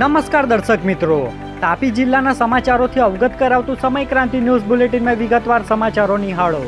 નમસ્કાર દર્શક મિત્રો. તાપી જિલ્લાના સમાચારોથી અવગત કરાવતું સમય ક્રાંતિ ન્યૂઝ બુલેટિનમાં વિગતવાર સમાચારો નિહાળો.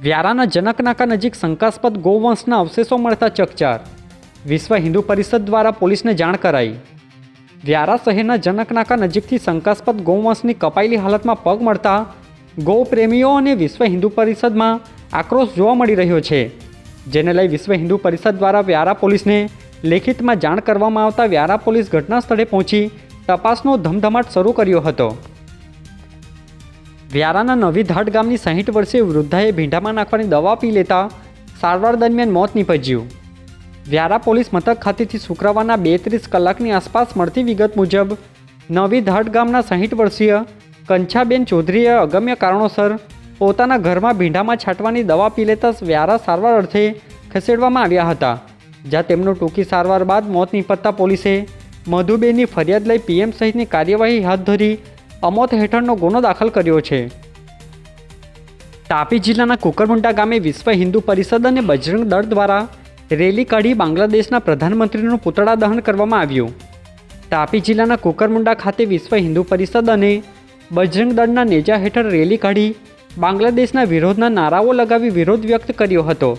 વ્યારાના જનકનાકા નજીક શંકાસ્પદ ગૌવંશના અવશેષો મળતા ચકચાર. વિશ્વ હિન્દુ પરિષદ દ્વારા પોલીસને જાણ કરાઈ. વ્યારા શહેરના જનકનાકા નજીકથી શંકાસ્પદ ગૌવંશની કપાયેલી હાલતમાં પગ મળતા ગૌ પ્રેમીઓ અને વિશ્વ હિન્દુ પરિષદમાં આક્રોશ જોવા મળી રહ્યો છે. જેને લઈ વિશ્વ હિન્દુ પરિષદ દ્વારા વ્યારા પોલીસને લેખિતમાં જાણ કરવામાં આવતા વ્યારા પોલીસ ઘટના સ્થળે પહોંચી તપાસનો ધમધમાટ શરૂ કર્યો હતો. વ્યારાના નવી ધાડ ગામની સાહીઠ વર્ષીય વૃદ્ધાએ ભીંડામાં નાખવાની દવા પી લેતા સારવાર દરમિયાન મોત નીપજ્યું. વ્યારા પોલીસ મથક ખાતેથી શુક્રવારના બેત્રીસ કલાકની આસપાસ મળતી વિગત મુજબ નવી ધાડ ગામના સાહીઠ વર્ષીય કંછાબેન ચૌધરીએ અગમ્ય કારણોસર પોતાના ઘરમાં ભીંડામાં છાંટવાની દવા પી લેતા વ્યારા સારવાર અર્થે ખસેડવામાં આવ્યા હતા. જ્યાં તેમનું ટૂંકી સારવાર બાદ મોત નિપજતા પોલીસે મધુબેનની ફરિયાદ લઈ પીએમ સહિતની કાર્યવાહી હાથ ધરી અમોત હેઠળનો ગુનો દાખલ કર્યો છે. તાપી જિલ્લાના કુકરમુંડા ગામે વિશ્વ હિન્દુ પરિષદ અને બજરંગ દળ દ્વારા રેલી કાઢી બાંગ્લાદેશના પ્રધાનમંત્રીનું પુતળા દહન કરવામાં આવ્યું. તાપી જિલ્લાના કુકરમુંડા ખાતે વિશ્વ હિન્દુ પરિષદ અને બજરંગ દળના નેજા હેઠળ રેલી કાઢી બાંગ્લાદેશના વિરોધના નારાઓ લગાવી વિરોધ વ્યક્ત કર્યો હતો,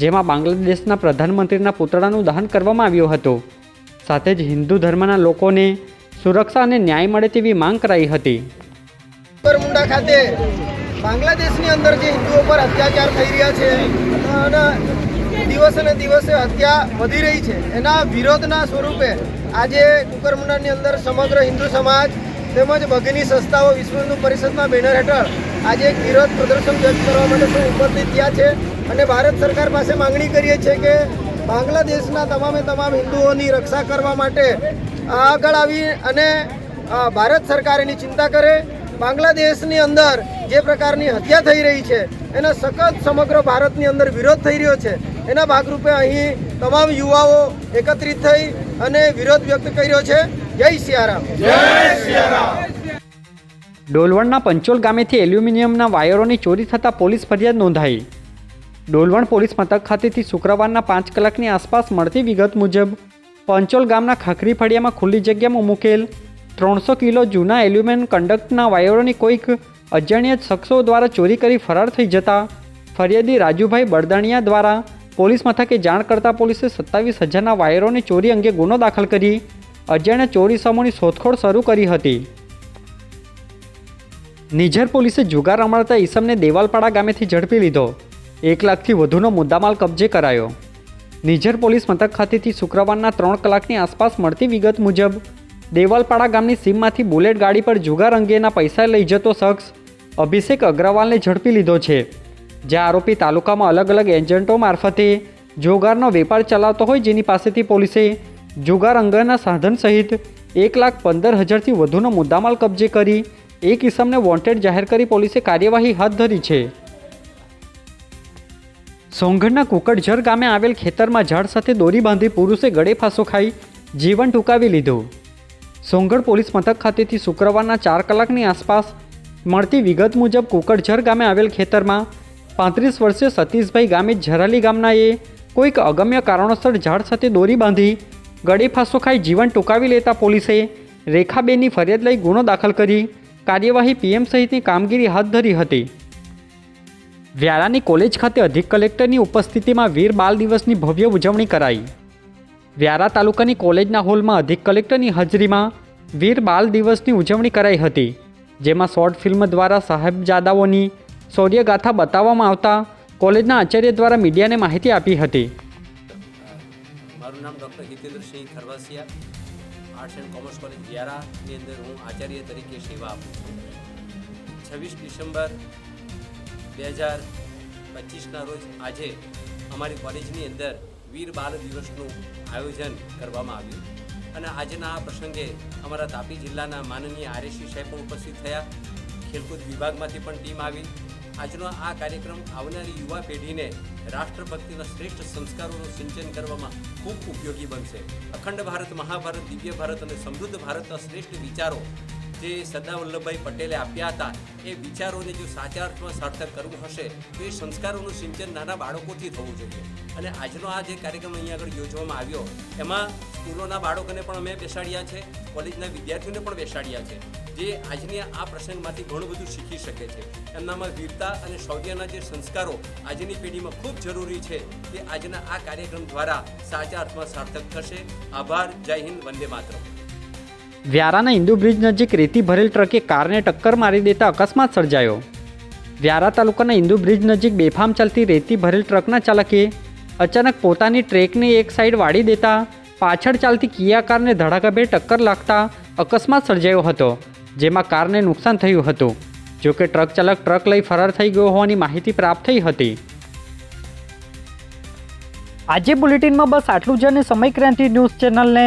જેમાં બાંગ્લાદેશના પ્રધાનમંત્રીના પુતળાનું દહન કરવામાં આવ્યું હતું. સાથે જ હિન્દુ ધર્મના લોકોને સુરક્ષા અને ન્યાય મળે તેવી માંગ કરાઈ હતી. બરમુંડા ખાતે બાંગ્લાદેશની અંદર જે હિન્દુઓ પર અત્યાચાર થઈ રહ્યા છે અને દિવસે ને દિવસે હત્યા વધી રહી છે. એના વિરોધના સ્વરૂપે આજે કુકરમુંડાની અંદર સમગ્ર હિન્દુ સમાજ તેમજ બગીની સંસ્થાઓ વિશ્વ હિન્દુ પરિષદના બેનર હેઠળ આજે એક વિરોધ પ્રદર્શન વ્યક્ત કરવા માટે સૌ ઉપસ્થિત થયા છે અને ભારત સરકાર પાસે માંગણી કરીએ છીએ કે બાંગ્લાદેશના તમામે તમામ હિન્દુઓની રક્ષા કરવા માટે આગળ આવી અને ભારત સરકાર એની ચિંતા કરે. બાંગ્લાદેશની અંદર જે પ્રકારની હત્યા થઈ રહી છે, એનો સખત સમગ્ર ભારતની અંદર વિરોધ થઈ રહ્યો છે, એના ભાગરૂપે અહીં તમામ યુવાઓ એકત્રિત થઈ અને વિરોધ વ્યક્ત કર્યો છે. જય સિયારામ. ડોલવણના પંચોલ ગામેથી એલ્યુમિનિયમના વાયરોની ચોરી થતાં પોલીસ ફરિયાદ નોંધાઈ. ડોલવણ પોલીસ મથક ખાતેથી શુક્રવારના પાંચ કલાકની આસપાસ મળતી વિગત મુજબ પંચોલ ગામના ખાખરી ફળિયામાં ખુલ્લી જગ્યામાં મૂકેલ ત્રણસો કિલો જૂના એલ્યુમિનિયમ કંડક્ટના વાયરોની કોઈક અજાણ્યા શખ્સો દ્વારા ચોરી કરી ફરાર થઈ જતા ફરિયાદી રાજુભાઈ બળદાણિયા દ્વારા પોલીસ મથકે જાણ કરતા પોલીસે સત્તાવીસ હજારના વાયરોની ચોરી અંગે ગુનો દાખલ કરી અજાણ્યા ચોરી શોધખોળ શરૂ કરી હતી. નિઝર પોલીસે જુગાર રમાડતા ઈસમને દેવાલપાડા ગામેથી ઝડપી લીધો. એક લાખથી વધુનો મુદ્દામાલ કબજે કરાયો. નિઝર પોલીસ મથક ખાતેથી શુક્રવારના ત્રણ કલાકની આસપાસ મળતી વિગત મુજબ, દેવાલપાડા ગામની સીમમાંથી બુલેટ ગાડી પર જુગાર અંગેના પૈસા લઈ જતો શખ્સ અભિષેક અગ્રવાલને ઝડપી લીધો છે, જ્યાં આરોપી તાલુકામાં અલગ અલગ એજન્ટો મારફતે જુગારનો વેપાર ચલાવતો હોય જેની પાસેથી પોલીસે જુગાર અંગેના સાધન સહિત એક લાખ પંદર હજારથી વધુનો મુદ્દામાલ કબજે કરી એક ઇસમને વોન્ટેડ જાહેર કરી પોલીસે કાર્યવાહી હાથ ધરી છે. સોંગઢના કુકડઝર ગામે આવેલ ખેતરમાં ઝાડ સાથે દોરી બાંધી પુરુષે ગળે ફાંસો ખાઈ જીવન ટૂંકાવી લીધું. સોંગઢ પોલીસ મથક ખાતેથી શુક્રવારના ચાર કલાકની આસપાસ મળતી વિગત મુજબ કુકડઝર ગામે આવેલ ખેતરમાં પાંત્રીસ વર્ષીય સતીશભાઈ ગામે ઝરાલી ગામનાએ કોઈક અગમ્ય કારણોસર ઝાડ સાથે દોરી બાંધી ગળે ફાંસો ખાઈ જીવન ટૂંકાવી લેતા પોલીસે રેખાબેનની ફરિયાદ લઈ ગુનો દાખલ કરી કાર્યવાહી પીએમ સહિતની કામગીરી હાથ ધરી હતી. વ્યારાની કોલેજ ખાતે અધિક કલેક્ટરની ઉપસ્થિતિમાં વીર બાલ દિવસની ભવ્ય ઉજવણી કરાઈ. વ્યારા તાલુકાની કોલેજના હોલમાં અધિક કલેક્ટરની હાજરીમાં વીર બાલ દિવસની ઉજવણી કરાઈ હતી, જેમાં શોર્ટ ફિલ્મ દ્વારા સાહેબજાદાઓની શૌર્યગાથા બતાવવામાં આવતા કોલેજના આચાર્ય દ્વારા મીડિયાને માહિતી આપી હતી. નામ doctor Hitendrasinh Kharvasiya, arts and commerce college વ્યારાની અંદર હું આચાર્ય તરીકે સેવા આપું છું. છવ્વીસ ડિસેમ્બર બે હજાર પચીસના રોજ આજે અમારી કોલેજની અંદર વીર બાલ દિવસનું આયોજન કરવામાં આવ્યું અને આજના આ પ્રસંગે અમારા તાપી જિલ્લાના માનનીય આરએસી સાહેબ પણ ઉપસ્થિત થયા. ખેલકૂદ વિભાગમાંથી પણ ટીમ આવી. આજનો આ કાર્યક્રમ આવનારી યુવા પેઢીને રાષ્ટ્રભક્તિના શ્રેષ્ઠ સંસ્કારોનું સિંચન કરવામાં ખૂબ ઉપયોગી બનશે. અખંડ ભારત, મહાભારત, દિવ્ય ભારત અને સમૃદ્ધ ભારતના શ્રેષ્ઠ વિચારો જે સરદાર વલ્લભભાઈ પટેલે આપ્યા હતા, એ વિચારોને જો સાચા અર્થમાં સાર્થક કરવું હશે, તો એ સંસ્કારોનું સિંચન નાના બાળકોથી થવું જોઈએ. અને આજનો આ જે કાર્યક્રમ અહીંયા આગળ યોજવામાં આવ્યો, એમાં સ્કૂલોના બાળકોને પણ અમે બેસાડ્યા છે, કોલેજના વિદ્યાર્થીઓને પણ બેસાડ્યા છે, જે આજની આ પ્રસંગમાંથી ઘણું બધું શીખી શકે છે. એમનામાં વીરતા અને શૌર્યના જે સંસ્કારો આજની પેઢીમાં ખૂબ જરૂરી છે, તે આજના આ કાર્યક્રમ દ્વારા સાચા અર્થમાં સાર્થક થશે. આભાર, જય હિન્દ, વંદે માતરમ. વ્યારાના ઇન્દુ બ્રિજ નજીક રેતી ભરેલ ટ્રકે કારને ટક્કર મારી દેતા અકસ્માત સર્જાયો. વ્યારા તાલુકાના ઇન્દુ બ્રિજ નજીક બેફામ ચાલતી રેતી ભરેલ ટ્રકના ચાલકે અચાનક પોતાની ટ્રેકને એક સાઈડ વાળી દેતા પાછળ ચાલતી કિયા કારને ધડાકાભેર ટક્કર લાગતા અકસ્માત સર્જાયો હતો, જેમાં કારને નુકસાન થયું હતું. જોકે ટ્રક ચાલક ટ્રક લઈ ફરાર થઈ ગયો હોવાની માહિતી પ્રાપ્ત થઈ હતી. આજે બુલેટિનમાં બસ આટલું જ અને સમય ક્રાંતિ ન્યૂઝ ચેનલને